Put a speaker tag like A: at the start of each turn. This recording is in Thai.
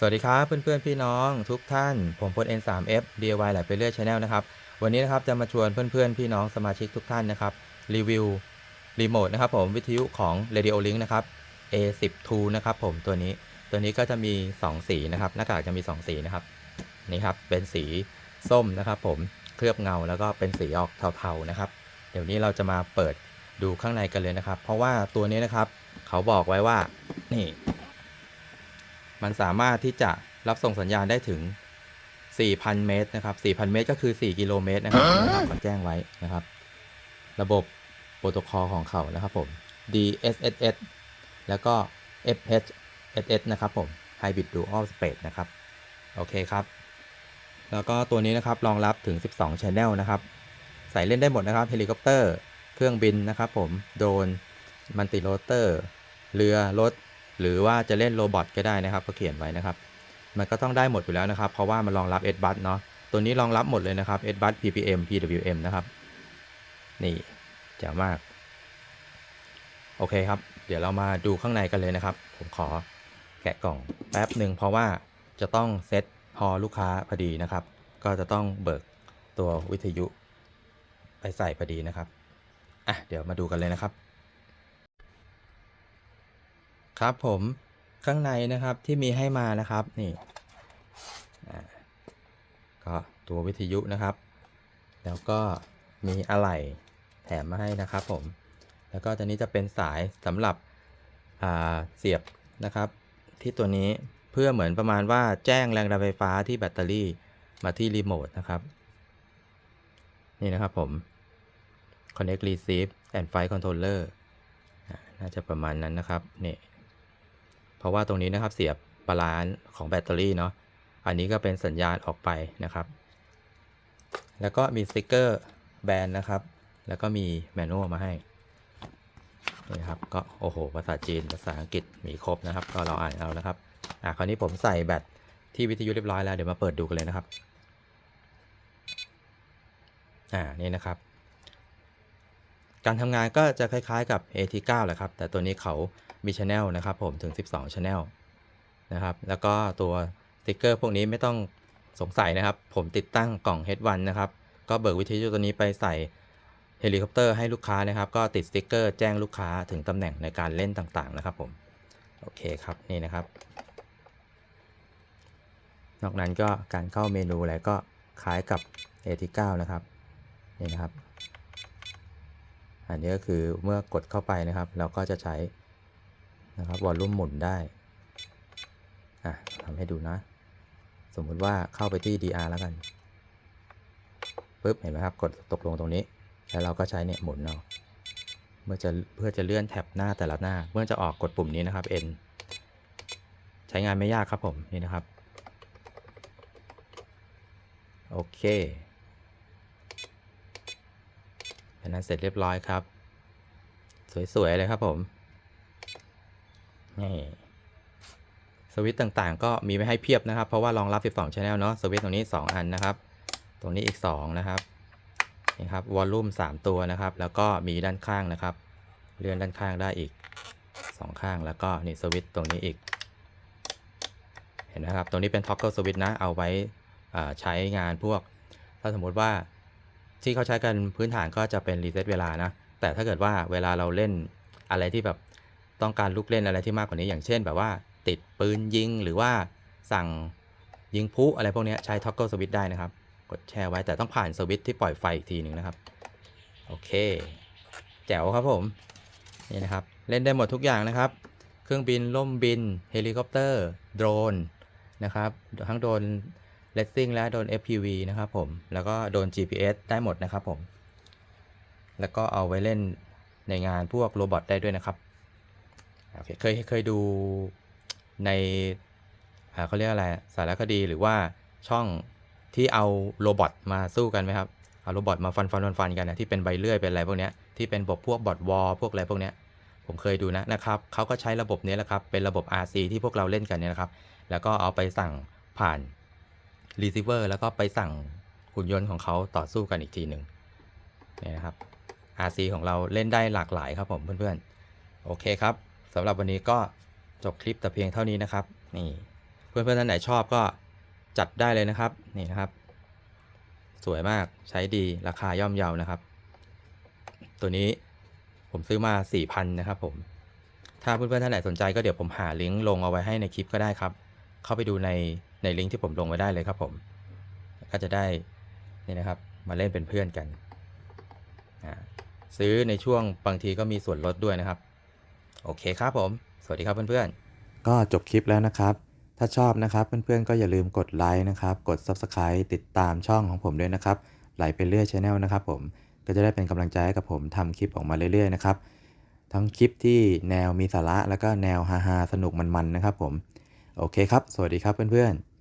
A: สวัสดีครับเพื่อนๆพี่น้องทุกท่าน ผมพล N3F DIY หลายไปเรื่อย Channel นะครับ วันนี้นะครับจะมาชวนเพื่อนๆพี่น้องสมาชิกทุกท่านนะครับ รีวิวรีโมทนะครับผมวิทยุของ Radio Link นะครับ A10 2นะครับผมตัวนี้ตัวนี้ก็จะมี 2 สีนะครับ หน้ากากจะมี 2 สีนะครับนี่ครับเป็นสีส้มนะครับผมเคลือบเงาแล้วก็เป็นสีออกเทาๆนะครับ เดี๋ยวนี้เราจะมาเปิดดูข้างในกันเลยนะครับ เพราะว่าตัวนี้นะครับเขาบอกไว้ว่านี่ มันสามารถที่จะรับส่งสัญญาณได้ถึง 4,000 เมตรนะครับ 4,000 เมตรก็คือ 4 กิโลเมตรนะครับนะครับเขาแจ้งไว้นะครับ ระบบโปรโตคอลของเขานะครับผม DSSS แล้วก็ FHSS นะครับผม Hybrid Dual Space นะครับ โอเคครับ แล้วก็ตัวนี้นะครับ รองรับถึง 12 Channel นะครับ ใส่เล่นได้หมดนะครับ เฮลิคอปเตอร์ เครื่องบินนะครับผม โดรน มัลติโรเตอร์ เรือ รถ หรือว่าจะเล่นโรบอทก็ได้นะครับ ก็เขียนไว้นะครับ มันก็ต้องได้หมดอยู่แล้วนะครับ เพราะว่ามันรองรับ s b u s เนาะ ตัวนี้รองรับหมดเลยนะครับ s b u s PPM PWM นะครับ นี่จ๋วมาก โอเคครับ เดี๋ยวเรามาดูข้างในกันเลยนะครับ ผมขอแกะกล่องแป๊บหนึ่งเพราะว่าจะต้องเซตฮอลูกค้าพอดีนะครับ ก็จะต้องเบิกตัววิทยุไปใส่พอดีนะครับ อะ เดี๋ยวมาดูกันเลยนะครับ ครับผมข้างในนะครับที่มีให้มานะครับนี่ก็ตัววิทยุนะครับ แล้วก็มีอะไหล่แถมมาให้นะครับผม แล้วก็ตัวนี้จะเป็นสายสำหรับเสียบนะครับ ที่ตัวนี้เพื่อเหมือนประมาณว่าแจ้งแรงดันไฟฟ้าที่แบตเตอรี่มาที่รีโมทนะครับ นี่นะครับผม connect receive and flight controller อ่าน่าจะประมาณนั้นนะครับ นี่ เพราะว่าตรงนี้นะครับเสียบบาลานซ์ของแบตเตอรี่เนาะ อันนี้ก็เป็นสัญญาณออกไปนะครับ แล้วก็มีสติกเกอร์แบนนะครับ แล้วก็มีแมนนวลมาให้นี่ครับ ก็โอ้โห ภาษาจีน ภาษาอังกฤษ มีครบนะครับ ก็เราอ่านเอานะครับ อะคราวนี้ผมใส่แบตที่วิทยุเรียบร้อยแล้ว เดี๋ยวมาเปิดดูกันเลยนะครับ อ่า นี่นะครับ การทำงานก็จะคล้ายๆกับ AT9 แหละครับ แต่ตัวนี้เขามีช anel นะครับผมถึง 12 channel นะครับ แล้วก็ตัวสติกเกอร์พวกนี้ไม่ต้องสงสัยนะครับ ผมติดตั้งกล่อง H1 นะครับ ก็เบิกวิทยุตัวนี้ไปใส่เฮลิคอปเตอร์ให้ลูกค้านะครับ ก็ติดสติกเกอร์แจ้งลูกค้าถึงตำแหน่งในการเล่นต่างๆนะครับผม โอเคครับนี่นะครับ นอกนั้นก็การเข้าเมนูอะไรก็คล้ายกับ AT9 นะครับ นี่นะครับ อันนี้ก็คือเมื่อกดเข้าไปนะครับ เราก็จะใช้นะครับวอลลุ่มหมุนได้อะทำให้ดูนะ สมมุติว่าเข้าไปที่ DR แล้วกันปุ๊บเห็นไหมครับ กดตกลงตรงนี้ แล้วเราก็ใช้เนี่ยหมุนเอาเมื่อจะเพื่อจะเลื่อนแท็บหน้าแต่ละหน้า เมื่อจะออกกดปุ่มนี้นะครับ N ใช้งานไม่ยากครับผมนี่นะครับ โอเคอั นนั้นเสร็จเรียบร้อยครับ สวย ๆ เลยครับผมนี่สวิตต่างๆ ก็มีไว้ให้เพียบนะครับ เพราะว่ารองรับ 12 channel เนาะสวิตตรงนี้ 2 อันนะครับ ตรงนี้อีก 2 นะครับนี่ครับวอลลุ่ม 3 ตัวนะครับ แล้วก็มีด้านข้างนะครับ เลื่อนด้านข้างได้อีก 2 ข้างแล้วก็นี่สวิตตรงนี้อีก เห็นนะครับ ตรงนี้เป็น toggle switch นะเอาไว้อ่าใช้งานพวก ถ้าสมมติว่า ที่เขาใช้กันพื้นฐานก็จะเป็นรีเซ็ตเวลานะ แต่ถ้าเกิดว่าเวลาเราเล่นอะไรที่แบบต้องการลุกเล่นอะไรที่มากกว่านี้ อย่างเช่น แบบว่าติดปืนยิงหรือว่าสั่งยิงพุอะไรพวกนี้ใช้ toggle switch ได้นะครับ กดแช่ไว้แต่ต้องผ่านสวิตที่ปล่อยไฟอีกทีหนึ่งนะครับ โอเค แจ๋วครับผม นี่นะครับ เล่นได้หมดทุกอย่างนะครับ เครื่องบินล่มบิน เฮลิคอปเตอร์ โดรนนะครับ ทั้งโดรน เลสซิ่งและโดน FPV นะครับผม แล้วก็โดน GPS ได้หมดนะครับผม แล้วก็เอาไว้เล่นในงานพวกโรบอทได้ด้วยนะครับโอเคเคยเคยดูในเขาเรียกอะไรสารคดีหรือว่าช่องที่เอาโรบอทมาสู้กันไหมครับเอาโรบอทมาฟันฟันฟันฟันกันนะที่เป็นใบเลื่อยเป็นอะไรพวกเนี้ยที่เป็นบทพวกบอทวอลพวกอะไรพวกเนี้ยผมเคยดูนะนะครับเขาก็ใช้ระบบนี้แหละครับเป็นระบบ RC ที่พวกเราเล่นกันเนี่ยนะครับ แล้วก็เอาไปสั่งผ่าน receiver แล้วก็ไปสั่งหุ่นยนต์ของเขาต่อสู้กันอีกทีหนึ่งนี่นะครับ RC ของเราเล่นได้หลากหลายครับผมเพื่อนๆ โอเคครับสำหรับวันนี้ก็จบคลิปแต่เพียงเท่านี้นะครับ นี่เเพื่อนๆท่านไหนชอบก็จัดได้เลยนะครับนี่นะครับ สวยมากใช้ดีราคาย่อมเยานะครับ ตัวนี้ผมซื้อมา 4,000 นะครับผม ถ้าเพื่อนๆท่านไหนสนใจก็เดี๋ยวผมหาลิงก์ลงเอาไว้ให้ในคลิปก็ได้ครับ เข้าไปดูใน ในลิงก์ที่ผมลงไว้ได้เลยครับผมก็จะได้นี่นะครับมาเล่นเป็นเพื่อนกัน ซื้อในช่วงบางทีก็มีส่วนลดด้วยนะครับ โอเคครับผม สวัสดีครับเพื่อนๆ ก็จบคลิปแล้วนะครับ ถ้าชอบนะครับเพื่อนๆก็อย่าลืมกดไลค์นะครับ กด Subscribe ติดตามช่องของผมด้วยนะครับ ไหลไปเรื่อยช anel นะครับผมก็จะได้เป็นกำลังใจให้กับผมทำคลิปออกมาเรื่อยๆนะครับทั้งคลิปที่แนวมีสาระแล้วก็แนวฮาๆสนุกมันๆนะครับผม โอเคครับ สวัสดีครับเพื่อนๆ